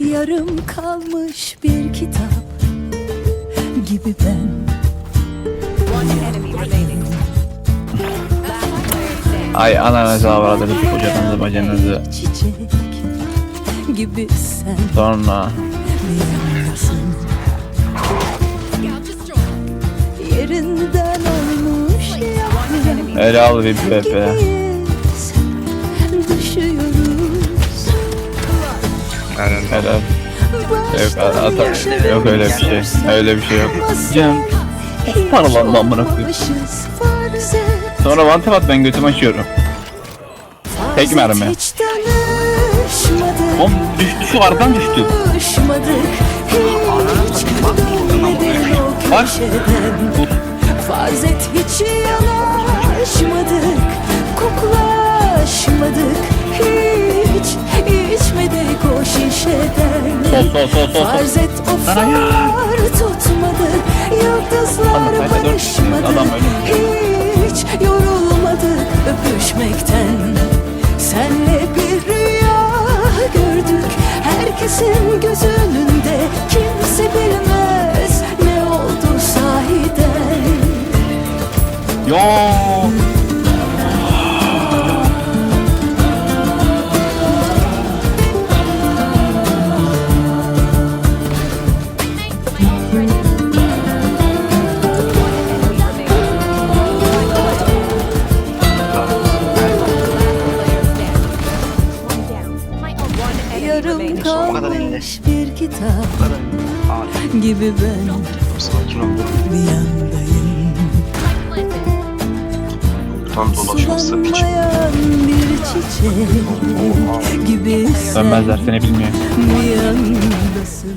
Yarım kalmış bir kitap gibi ben. Ay ananızı avradınız kocanızı bacanızı. çiçek gibi sen Sonra Yerinden olmuş yaprak ele al bir pepe. Helal. Yok atar. Yok öyle bir şey. Öyle bir şey yok. Can. Paralandı amına koyayım. Sonra one tap at ben götümü açıyorum. Tek mermi. Oğlum düştü şu arkadan düştü. Bak. Farz et hiç yanaşmadık Sol sol sol. Farz et o far tutmadı Yıldızlar barışmadı. Hiç yorulmadık öpüşmekten Senle bir rüya gördük Herkesin göz önünde Kimse bilmez ne oldu sahiden Yo. Yarım kalmış bir kitap gibi ben bir yandayım. Sulanmayan bir çiçek gibi sen bir yandasın